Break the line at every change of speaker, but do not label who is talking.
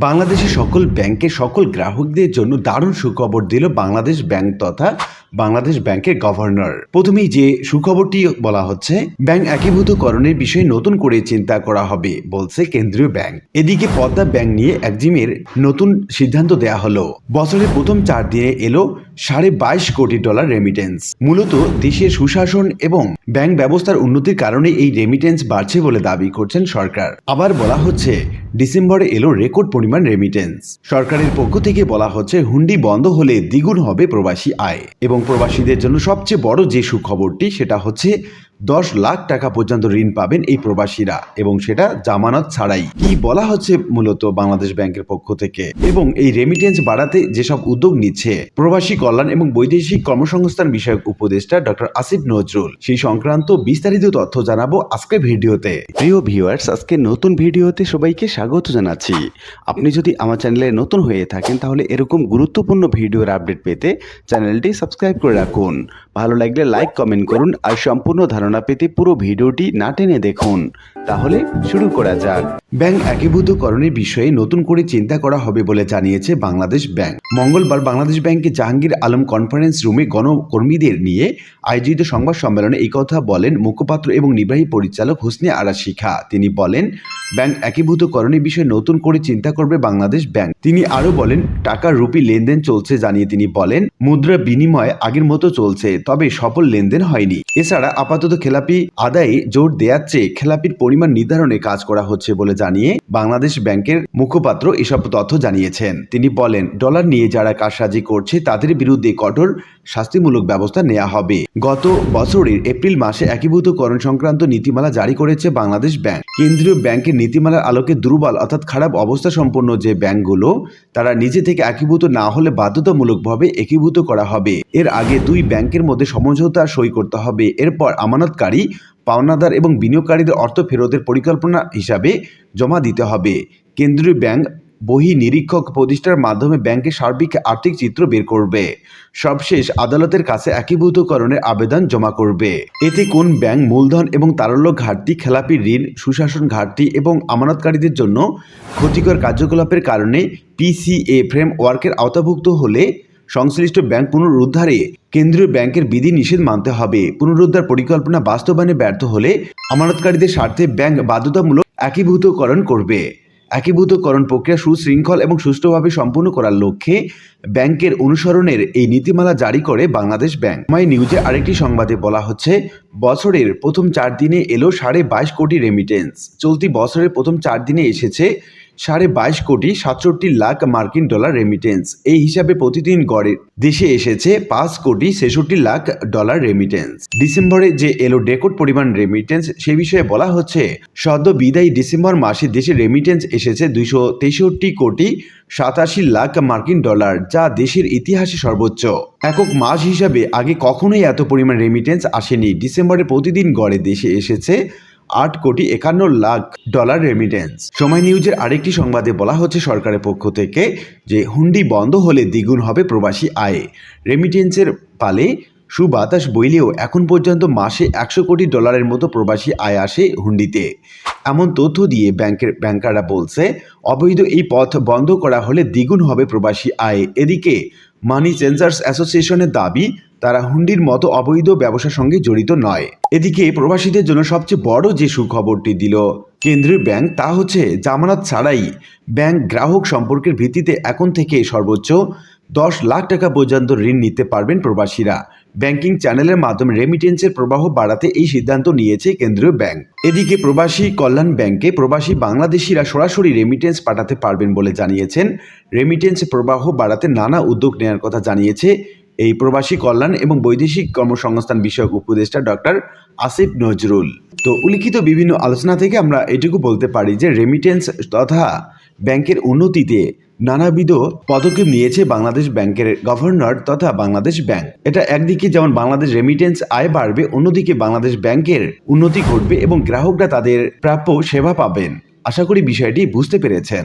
বাংলাদেশের সকল ব্যাংকের সকল গ্রাহকদের জন্য দারুণ সুখবর দিল বাংলাদেশ ব্যাংক তথা বাংলাদেশ ব্যাংকের গভর্নর। প্রথমেই যে সুখবরটি বলা হচ্ছে, ব্যাংক একীভূতকরণের বিষয়ে নতুন করে চিন্তা করা হবে, বলছে কেন্দ্রীয় ব্যাংক। এদিকে পদ্মা ব্যাংক নিয়ে একজিমের নতুন সিদ্ধান্ত দেয়া হলো। বছরের প্রথম চার দিনে এলো সাড়ে বাইশ কোটি ডলার রেমিটেন্স মূলত দেশের সুশাসন এবং ব্যাংক ব্যবস্থার উন্নতির কারণে এই রেমিটেন্স বাড়ছে বলে দাবি করছেন সরকার। আবার বলা হচ্ছে ডিসেম্বরে এলো রেকর্ড পরিমাণ রেমিটেন্স সরকারের পক্ষ থেকে বলা হচ্ছে, হুন্ডি বন্ধ হলে দ্বিগুণ হবে প্রবাসী আয়। এবং প্রবাসীদের জন্য সবচেয়ে বড় যে সুখবরটি, সেটা হচ্ছে দশ লাখ টাকা পর্যন্ত ঋণ পাবেন এই প্রবাসীরা এবং সেটা জামানত ছাড়াই। কি বলা হচ্ছে মূলত বাংলাদেশ ব্যাংকের পক্ষ থেকে? এবং এই রেমিটেন্স বাড়াতে যেসব উদ্যোগ নিচ্ছে, প্রবাসী কল্যাণ এবং বৈদেশিক কর্মসংস্থান বিষয়ক উপদেষ্টা ডক্টর আসিফ নজরুল, সেই সংক্রান্ত বিস্তারিত তথ্য জানাব আজকের ভিডিওতে। প্রিয় ভিউয়ার্স আজকে নতুন ভিডিওতে সবাইকে স্বাগত জানাচ্ছি। আপনি যদি আমার চ্যানেলে নতুন হয়ে থাকেন, তাহলে এরকম গুরুত্বপূর্ণ ভিডিওর আপডেট পেতে চ্যানেলটি সাবস্ক্রাইব করে রাখুন। ভালো লাগলে লাইক কমেন্ট করুন আর সম্পূর্ণ ধারণা পেতে পুরো ভিডিওটি না টেনে দেখুন। তাহলে শুরু করা যাক। ব্যাংক একীভূতকরণের বিষয়ে নতুন করে চিন্তা করা হবে বলে জানিয়েছে বাংলাদেশ ব্যাংক। মঙ্গলবার বাংলাদেশ ব্যাংকে জাহাঙ্গীর আলম কনফারেন্স রুমে গণকর্মীদের নিয়ে আয়োজিত সংবাদ সম্মেলনে এই কথা বলেন মুখপাত্র এবং নির্বাহী পরিচালক হোসনে আরা শিখা তিনি বলেন, ব্যাংক একীভূতকরণের বিষয়ে নতুন করে চিন্তা করবে বাংলাদেশ ব্যাংক। তিনি আরও বলেন টাকা রুপি লেনদেন চলছে জানিয়ে তিনি বলেন, মুদ্রা বিনিময় আগের মতো চলছে, তবে সফল লেনদেন হয়নি। এছাড়া আপাতত খেলাপি আদায়ে জোর দেওয়ার চেয়ে খেলাপির পরিমাণ নির্ধারণে কাজ করা হচ্ছে বলে জানিয়ে বাংলাদেশ ব্যাংকের মুখপাত্র এসব তথ্য জানিয়েছেন। তিনি বলেন, ডলার নিয়ে যারা কারসাজি করছে, তাদের বিরুদ্ধে কঠোর শাস্তিমূলক ব্যবস্থা নেওয়া হবে। গত বছরের এপ্রিল মাসে একীভূতকরণ সংক্রান্ত নীতিমালা জারি করেছে বাংলাদেশ ব্যাংক। কেন্দ্রীয় ব্যাংকের নীতিমালার আলোকে দুর্বল অর্থাৎ খারাপ অবস্থা সম্পন্ন যে ব্যাংকগুলো, তারা নিজে থেকে একীভূত না হলে বাধ্যতামূলকভাবে একীভূত করা হবে। এর আগে দুই ব্যাংকের মধ্যে সমঝোতা সই করতে হবে। এরপর আমানতকারী পাওনাদার এবং বিনিয়োগকারীদের অর্থ ফেরতের পরিকল্পনা হিসাবে জমা দিতে হবে। কেন্দ্রীয় ব্যাংক বহি নিরীক্ষক প্রতিষ্ঠার মাধ্যমে ব্যাংকের সার্বিক আর্থিক চিত্র বের করবে। সবশেষ আদালতের কাছে একীভূতকরণের আবেদন জমা করবে। এতে কোন ব্যাংক মূলধন এবং তারল্য ঘাটতি, খেলাপি ঋণ, সুশাসন ঘাটতি এবং আমানতকারীদের জন্য ক্ষতিকর কার্যকলাপের কারণে পিসিএ ফ্রেমওয়ার্কের আওতাভুক্ত হলে সংশ্লিষ্ট ব্যাংক পুনরুদ্ধারে কেন্দ্রীয় ব্যাংকের বিধি নিষেধ মানতে হবে। পুনরুদ্ধার পরিকল্পনা বাস্তবায়নে ব্যর্থ হলে আমানতকারীদের স্বার্থে ব্যাংক বাধ্যতামূলক একীভূতকরণ করবে। একীভূতকরণ প্রক্রিয়া সুশৃঙ্খল এবং সুষ্ঠুভাবে সম্পূর্ণ করার লক্ষ্যে ব্যাংকের অনুসরণের এই নীতিমালা জারি করে বাংলাদেশ ব্যাংক। মাই নিউজে আরেকটি সংবাদে বলা হচ্ছে, বছরের প্রথম চার দিনে এলো সাড়ে বাইশ কোটি রেমিটেন্স চলতি বছরের প্রথম চার দিনে এসেছে সাড়ে বাইশ কোটি সাতষট্টি লাখ মার্কিন ডলার রেমিটেন্স এই হিসাবে প্রতিদিন গড়ে দেশে এসেছে পাঁচ কোটি ছেষট্টি লাখ ডলার রেমিটেন্স ডিসেম্বরে যে এলো রেকর্ড পরিমাণ রেমিটেন্স সে বিষয়ে বলা হচ্ছে, সদ্য বিদায়ী ডিসেম্বর মাসে দেশে রেমিটেন্স এসেছে দুইশো তেষট্টি কোটি সাতাশি লাখ মার্কিন ডলার, যা দেশের ইতিহাসে সর্বোচ্চ। একক মাস হিসাবে আগে কখনোই এত পরিমাণ রেমিটেন্স আসেনি। ডিসেম্বরে প্রতিদিন গড়ে দেশে এসেছে আট কোটি একান্ন লাখ ডলার রেমিটেন্স সময় নিউজের আরেকটি সংবাদে বলা হচ্ছে, সরকারের পক্ষ থেকে যে হুন্ডি বন্ধ হলে দ্বিগুণ হবে প্রবাসী আয়। রেমিটেন্সের পালে সুবাতাস বইলেও এখন পর্যন্ত মাসে একশো কোটি ডলারের মতো প্রবাসী আয় আসে হুন্ডিতে। এমন তথ্য দিয়ে ব্যাংকের ব্যাংকাররা বলছে, অবৈধ এই পথ বন্ধ করা হলে দ্বিগুণ হবে প্রবাসী আয়। এদিকে মানি চেঞ্জার্স অ্যাসোসিয়েশনের দাবি তারা হুন্ডির মতো অবৈধ ব্যবসার সঙ্গে জড়িত নয়। এদিকে প্রবাসীদের জন্য সবচেয়ে বড় যে সুখবরটি দিল কেন্দ্রীয় ব্যাংক তা হচ্ছে জামানত ছাড়াই ব্যাংক গ্রাহক সম্পর্কের ভিত্তিতে এখন থেকে সর্বোচ্চ দশ লাখ টাকা পর্যন্ত ঋণ নিতে পারবেন প্রবাসীরা। ব্যাংকিং চ্যানেলের মাধ্যমে রেমিটেন্সের প্রবাহ বাড়াতে এই সিদ্ধান্ত নিয়েছে কেন্দ্রীয় ব্যাংক। এদিকে প্রবাসী কল্যাণ ব্যাংকে প্রবাসী বাংলাদেশিরা সরাসরি রেমিটেন্স পাঠাতে পারবেন বলে জানিয়েছেন। রেমিটেন্স প্রবাহ বাড়াতে নানা উদ্যোগ নেওয়ার কথা জানিয়েছে এই প্রবাসী কল্যাণ এবং বৈদেশিক কর্মসংস্থান বিষয়ক উপদেষ্টা ডক্টর আসিফ নজরুল। তো উল্লিখিত বিভিন্ন আলোচনা থেকে আমরা এটুকু বলতে পারি যে রেমিটেন্স তথা ব্যাংকের উন্নতিতে নানাবিধ পদক্ষেপ নিয়েছে বাংলাদেশ ব্যাংকের গভর্নর তথা বাংলাদেশ ব্যাংক। এটা একদিকে যেমন বাংলাদেশ রেমিটেন্স আয় বাড়বে, অন্যদিকে বাংলাদেশ ব্যাংকের উন্নতি ঘটবে এবং গ্রাহকরা তাদের প্রাপ্য সেবা পাবেন। আশা করি বিষয়টি বুঝতে পেরেছেন।